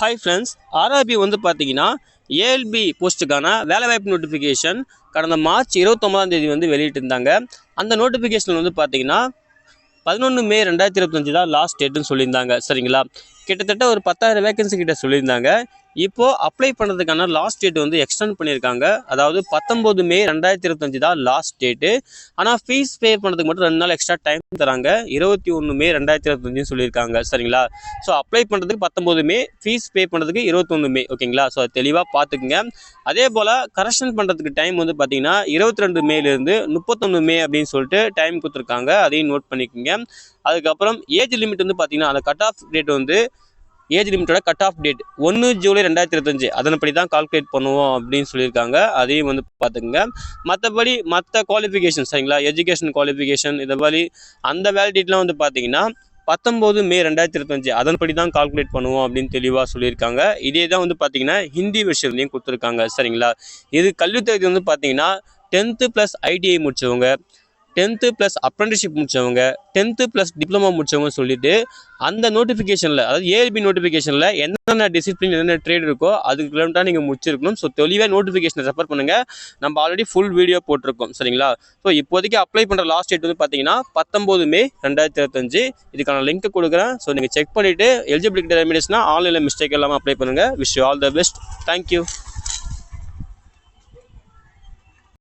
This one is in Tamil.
ஹாய் ஃப்ரெண்ட்ஸ் ஆர்ஆர்பி வந்து பார்த்தீங்கன்னா ஏஎல்பி போஸ்ட்டுக்கான வேலைவாய்ப்பு நோட்டிஃபிகேஷன் கடந்த மார்ச் இருபத்தொம்பதாம் தேதி வந்து வெளியிட்டிருந்தாங்க. அந்த நோட்டிஃபிகேஷன் வந்து பார்த்தீங்கன்னா பதினொன்று மே ரெண்டாயிரத்தி இருபத்தஞ்சு தான் லாஸ்ட் டேட்டுன்னு சொல்லியிருந்தாங்க. சரிங்களா? கிட்டத்தட்ட ஒரு பத்தாயிரம் வேகன்சி கிட்ட சொல்லியிருந்தாங்க. இப்போது அப்ளை பண்ணுறதுக்கான லாஸ்ட் டேட் வந்து எக்ஸ்டெண்ட் பண்ணியிருக்காங்க. அதாவது பத்தொம்போது மே ரெண்டாயிரத்தி இருபத்தஞ்சு தான் லாஸ்ட் டேட்டு ஆனால் ஃபீஸ் பே பண்ணுறதுக்கு மட்டும் ரெண்டு நாள் எக்ஸ்ட்ரா டைம் தராங்க. இருபத்தி ஒன்று மே ரெண்டாயிரத்தி இருபத்தஞ்சுன்னு சொல்லியிருக்காங்க. சரிங்களா? ஸோ அப்ளை பண்ணுறதுக்கு பத்தொம்போது மே ஃபீஸ் பே பண்ணுறதுக்கு இருபத்தொன்று மே. ஓகேங்களா? ஸோ அது தெளிவாக பார்த்துக்குங்க. அதே போல் கரெக்ஷன் பண்ணுறதுக்கு டைம் வந்து பார்த்தீங்கன்னா இருபத்தி ரெண்டு மேலேருந்து முப்பத்தொன்று மே அப்படின்னு சொல்லிட்டு டைம் கொடுத்துருக்காங்க. அதையும் நோட் பண்ணிக்கோங்க. அதுக்கப்புறம் ஏஜ் லிமிட் வந்து பார்த்தீங்கன்னா அந்த கட் ஆஃப் டேட் வந்து ஏஜ் லிமிட்டோட கட் ஆஃப் டேட் ஒன்று ஜூலை ரெண்டாயிரத்தி இருபத்தஞ்சு. அதன்படி தான் கால்குலேட் பண்ணுவோம் அப்படின்னு சொல்லியிருக்காங்க. அதையும் வந்து பார்த்துக்குங்க. மற்றபடி மற்ற குவாலிஃபிகேஷன் சரிங்களா? எஜுகேஷன் குவாலிஃபிகேஷன் இதை மாதிரி அந்த வேலிடிட்டிலாம் வந்து பார்த்தீங்கன்னா பத்தொம்போது மே ரெண்டாயிரத்தி இருபத்தஞ்சு. அதன்படி தான் கால்குலேட் பண்ணுவோம் அப்படின்னு தெளிவாக சொல்லியிருக்காங்க. இதே தான் வந்து பார்த்தீங்கன்னா ஹிந்தி விஷயத்துலையும் கொடுத்துருக்காங்க. சரிங்களா? இது கல்வித்தகுதி வந்து பார்த்தீங்கன்னா டென்த்து ப்ளஸ் ஐடிஐ முடித்தவங்க டென்த்து ப்ளஸ் அப்ரெண்டிஷிப் முடித்தவங்க டென்த்து ப்ளஸ் டிப்ளமோ முடித்தவங்க சொல்லிட்டு அந்த நோட்டிஃபிகேஷனில் அதாவது ஏஎல்பி நோட்டிஃபிகேஷனில் என்னென்ன டிசிப்ளின் என்னென்ன ட்ரேட் இருக்கோ அதுக்கு கிலோமீட்டர் நீங்கள் முடிச்சிருக்கணும். ஸோ தெளிவாக நோட்டிஃபிகேஷனை ரெஃபர் பண்ணுங்கள் நம்ம ஆல்ரெடி ஃபுல் வீடியோ போட்டிருக்கோம் சரிங்களா? ஸோ இப்போதைக்கு அப்ளை பண்ணுற லாஸ்ட் டேட் வந்து பார்த்தீங்கன்னா பத்தொம்போது மே ரெண்டாயிரத்தி இருபத்தஞ்சு. இதுக்கான லிங்க் கொடுக்குறேன். ஸோ நீங்கள் செக் பண்ணிவிட்டு எலிஜிபிலிட்டி ரெமிடிஸ்னால் ஆன்லைனில் மிஸ்டேக் இல்லாமல் அப்ளை பண்ணுங்கள் wish you all the best thank you